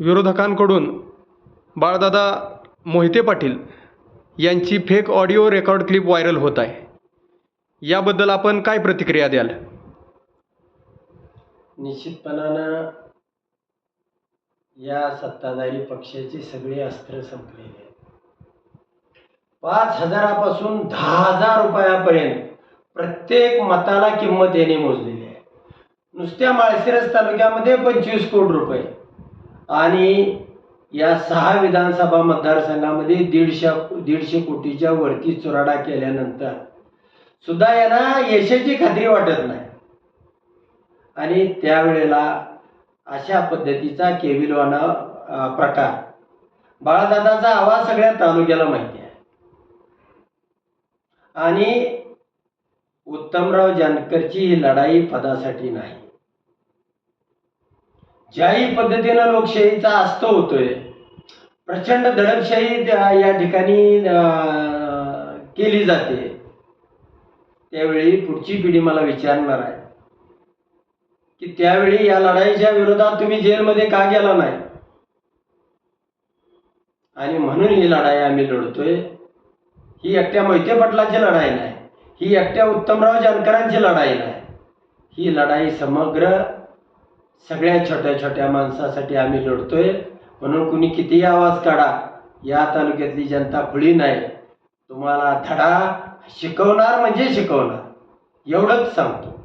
विरोधकांकडून बाळदादा मोहिते पाटील यांची fake audio record clip viral होत आहे. याबद्दल आपण काय प्रतिक्रिया द्याल? निश्चितपणानं या सत्ताधारी पक्षाची सगळी अस्त्र संपलेली आहेत. पाच हजारापासून दहा हजार रुपयापर्यंत प्रत्येक मताला किंमत याने मोजलेली आहे. नुसत्या माळशिरस तालुक्यामध्ये पंचवीस कोटी रुपये. आणि या सहा विधानसभा मतदारसंघामध्ये दीडशे दीडशे कोटीच्या वरती चुराडा केल्यानंतर सुद्धा यांना यशाची खात्री वाटत नाही. आणि त्यावेळेला अशा पद्धतीचा केविलवाना प्रकार. बाळादादाचा आवाज सगळ्या तालुक्याला माहिती आहे. आणि उत्तमराव जानकरची ही लढाई पदासाठी नाही. ज्याही पद्धतीनं लोकशाहीचा अस्त होतोय प्रचंड दडपशाही त्या- या ठिकाणी केली जाते. त्यावेळी पुढची पिढी मला विचारणार आहे की त्यावेळी या लढाईच्या विरोधात तुम्ही जेलमध्ये का गेला नाही? आणि म्हणून ही लढाई आम्ही लढतोय. ही एकट्या मोहिते पटलाची लढाई नाही ही एकट्या उत्तमराव जानकरांची लढाई नाही. ही लढाई समग्र सगळ्या छोट्या छोट्या माणसासाठी आम्ही लढतोय. म्हणून कुणी कितीही आवाज काढा या तालुक्यातली जनता खुळी नाही. तुम्हाला धडा शिकवणार म्हणजे शिकवणार. एवढंच सांगतो.